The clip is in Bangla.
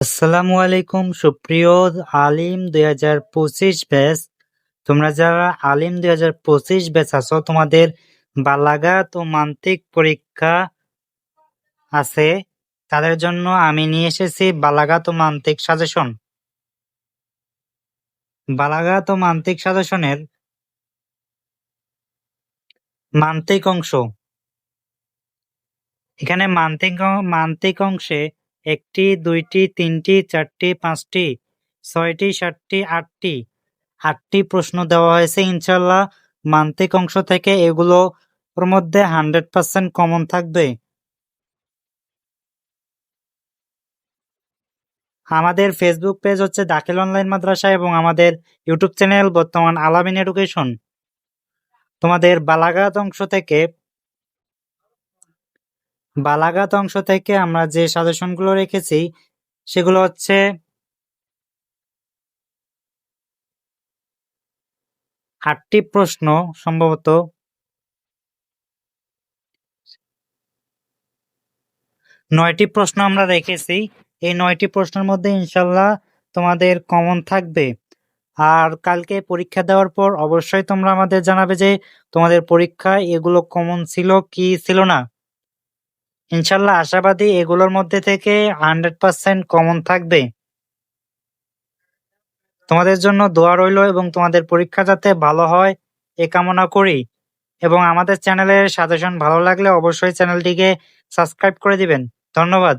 আসসালামু আলাইকুম, সুপ্রিয় আলিম দুই হাজার পঁচিশ ব্যাচ। তোমরা যারা আলিম দুই হাজার পঁচিশ ব্যাচ আছো, তোমাদের বালাগাত ও মান্তিক পরীক্ষা আছে। তাদের জন্য আমি নিয়ে এসেছি বালাগাত ও মান্তিক সাজেশন বালাগাত ও মান্তিক সাজেশনের মান্তিক অংশ। এখানে মান্তিক মান্তিক অংশে একটি, দুইটি, তিনটি, চারটি, পাঁচটি, ছয়টি, সাতটি, আটটি আটটি প্রশ্ন দেওয়া হয়েছে ইনশাল্লাহ মান্তিক অংশ থেকে এগুলো ওর মধ্যে হান্ড্রেড পার্সেন্ট কমন থাকবে। আমাদের ফেসবুক পেজ হচ্ছে দাখিল অনলাইন মাদ্রাসা এবং আমাদের ইউটিউব চ্যানেল বর্তমান আলামিন এডুকেশন। তোমাদের বালাগাত অংশ থেকে বালাগাত অংশ থেকে আমরা যে সাজেশনগুলো রেখেছি, সেগুলো হচ্ছে আটটি প্রশ্ন সম্ভবত। নয়টি প্রশ্ন আমরা রেখেছি। এই নয়টি প্রশ্নের মধ্যে ইনশাল্লাহ তোমাদের কমন থাকবে। আর কালকে পরীক্ষা দেওয়ার পর অবশ্যই তোমরা আমাদের জানাবে যে তোমাদের পরীক্ষায় এগুলো কমন ছিল কি ছিল না। ইনশাল্লাহ আশাবাদী এগুলোর মধ্যে থেকে হান্ড্রেড পার্সেন্ট কমন থাকবে। তোমাদের জন্য দোয়া রইল এবং তোমাদের পরীক্ষা যাতে ভালো হয়, এ কামনা করি। এবং আমাদের চ্যানেলের সাজেশন ভালো লাগলে অবশ্যই চ্যানেলটিকে সাবস্ক্রাইব করে দিবেন। ধন্যবাদ।